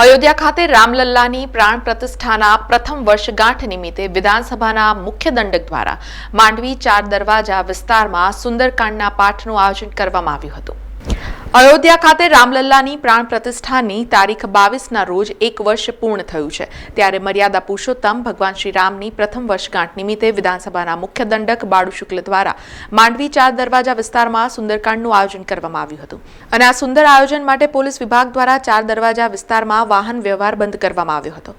અયોધ્યા ખાતે રામલલ્લાની પ્રાણ પ્રતિષ્ઠાના પ્રથમ વર્ષગાંઠ નિમિત્તે વિધાનસભાના મુખ્ય દંડક દ્વારા માંડવી ચાર દરવાજા વિસ્તારમાં સુંદરકાંડના પાઠનું આયોજન કરવામાં આવ્યું હતું. અયોધ્યા ખાતે રામલલ્લાની પ્રાણ પ્રતિષ્ઠાની તારીખ બાવીસના રોજ એક વર્ષ પૂર્ણ થયું છે. ત્યારે મર્યાદા પુરુષોત્તમ ભગવાન શ્રી રામની પ્રથમ વર્ષગાંઠ નિમિત્તે વિધાનસભાના મુખ્ય દંડક બાળુ શુક્લ દ્વારા માંડવી ચાર દરવાજા વિસ્તારમાં સુંદરકાંડનું આયોજન કરવામાં આવ્યું હતું. અને આ સુંદર આયોજન માટે પોલીસ વિભાગ દ્વારા ચાર દરવાજા વિસ્તારમાં વાહન વ્યવહાર બંધ કરવામાં આવ્યો હતો.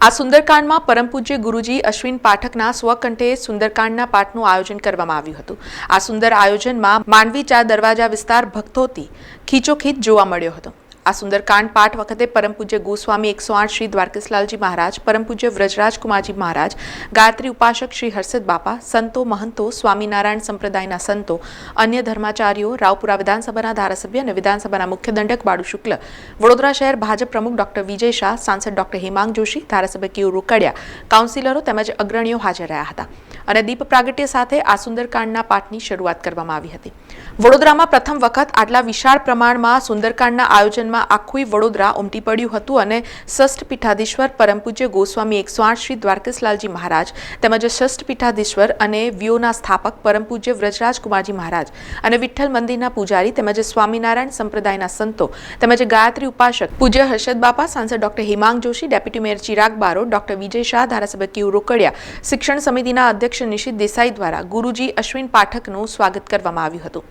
આ સુંદરકાંડમાં પરમ પૂજ્ય ગુરુજી અશ્વિન પાઠકના સ્વકંઠે સુંદરકાંડના પાઠનું આયોજન કરવામાં આવ્યું હતું. આ સુંદર આયોજનમાં માંડવી ચાર દરવાજા વિસ્તાર ભક્તોથી ખીચોખીચ જોવા મળ્યો હતો. આ સુંદરકાંડ પાઠ વખતે પરમ પૂજ્ય ગોસ્વામી એકસો આઠ શ્રી દ્વારકેશલાલજી મહારાજ, પરમ પૂજ્ય વ્રજરાજ કુમારજી મહારાજ, ગાયત્રી ઉપાસક શ્રી હર્ષદ બાપા, સંતો મહંતો, સ્વામિનારાયણ સંપ્રદાયના સંતો, અન્ય ધર્માચાર્યો, રાવપુરા વિધાનસભાના ધારાસભ્ય અને વિધાનસભાના મુખ્ય દંડક બાળુ શુક્લ, વડોદરા શહેર ભાજપ પ્રમુખ ડોક્ટર વિજય શાહ, સાંસદ ડોક્ટર હેમાંગ જોશી, ધારાસભ્ય કેયુ રોકડિયા, કાઉન્સિલરો તેમજ અગ્રણીઓ હાજર રહ્યા હતા અને દીપ પ્રાગટ્ય સાથે આ સુંદરકાંડના પાઠની શરૂઆત કરવામાં આવી હતી. વડોદરામાં પ્રથમ વખત આટલા વિશાળ પ્રમાણમાં સુંદરકાંડના આયોજનમાં આખું વડોદરા ઉમટી પડ્યું હતું અને ષષ્ઠ પીઠાધીશ્વર પરમ ગોસ્વામી એકસો આઠ શ્રી દ્વારકેશલાલજી મહારાજ તેમજ ષષ્ઠ પીઠાધીશ્વર અને વ્યોના સ્થાપક પરમ પૂજ્ય વ્રજરાજ મહારાજ અને વિઠ્ઠલ મંદિરના પૂજારી તેમજ સ્વામિનારાયણ સંપ્રદાયના સંતો તેમજ ગાયત્રી ઉપાસક પૂજ્ય હર્ષદ બાપા, સાંસદ doctor Himang Joshi, deputy mayor Chirag Baro, doctor Vijay Shah, ધારાસભ્ય કેયુ રોકડિયા, શિક્ષણ સમિતિના અધ્યક્ષ નિશિત દેસાઈ દ્વારા ગુરુજી અશ્વિન પાઠકનું સ્વાગત કરવામાં આવ્યું હતું.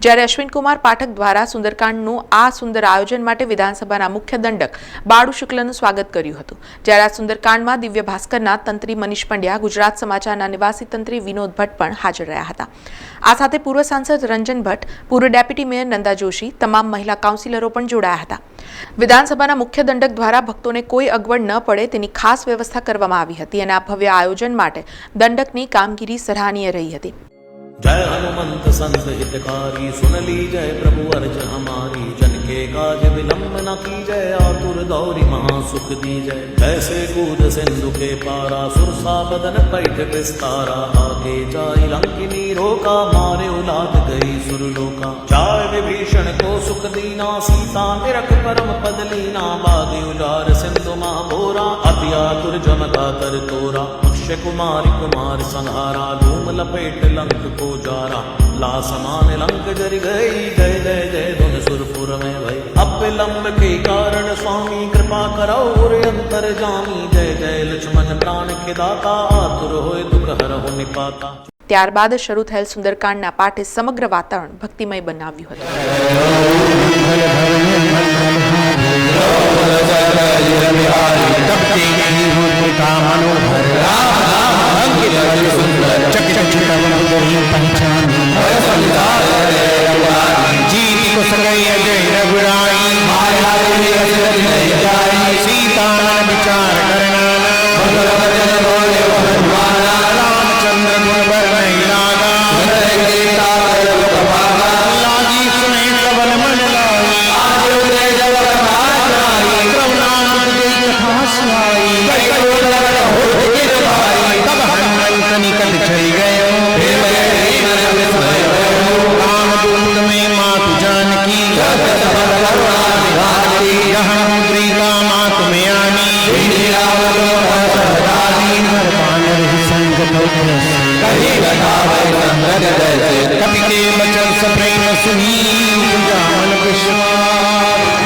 જ્યારે અશ્વિન કુમાર પાઠક દ્વારા સુંદરકાંડનું આ સુંદર આયોજન માટે વિધાનસભાના મુખ્ય દંડક બાળુ શુક્લનું સ્વાગત કર્યું હતું. જ્યારે આ સુંદરકાંડમાં દિવ્ય ભાસ્કરના તંત્રી મનીષ પંડ્યા, ગુજરાત સમાચારના નિવાસી તંત્રી વિનોદ ભટ્ટ પણ હાજર રહ્યા હતા. આ સાથે પૂર્વ સાંસદ રંજન ભટ્ટ, પૂર્વ ડેપ્યુટી મેયર નંદા જોશી, તમામ મહિલા કાઉન્સિલરો પણ જોડાયા હતા. વિધાનસભાના મુખ્ય દંડક દ્વારા ભક્તોને કોઈ અગવડ ન પડે તેની ખાસ વ્યવસ્થા કરવામાં આવી હતી અને આ ભવ્ય આયોજન માટે દંડકની કામગીરી સરાહનીય રહી હતી. जय हनुमंत संत हितकारी सुन ली जय प्रभु अर्ज हमारी जन के काज विलंब न की जय आतुर दौरी महासुख दी जय जैसे कूद सिंधु के पारा सुरसा बदन पैठ विस्तारा आगे जाय लंकिनी रोका मारे उलाद गई सुरलोका जाय विभीषण को सुख दीना सीता निरख परम पद लीना बागी उजार सिंधु महाबोरा अति आतुर जमता कर तोरा अक्षय कुमारी कुमार संहारा धूम लपेट लंक को जारा ला समान लंक जर गई जय जय जय धुन सुरपुर में भई अब विलंब के कारण स्वामी कृपा करो और अंतर जामी जय जय लक्ष्मण प्राण के दाता आतुर होय दुख हरहु निपाता ત્યારબાદ શરૂ થયેલ સુંદરકાંડના પાઠે સમગ્ર વાતાવરણ ભક્તિમય બનાવ્યું હતું जीत कवि के बचन सप्रेम सुनी जामन विश्वास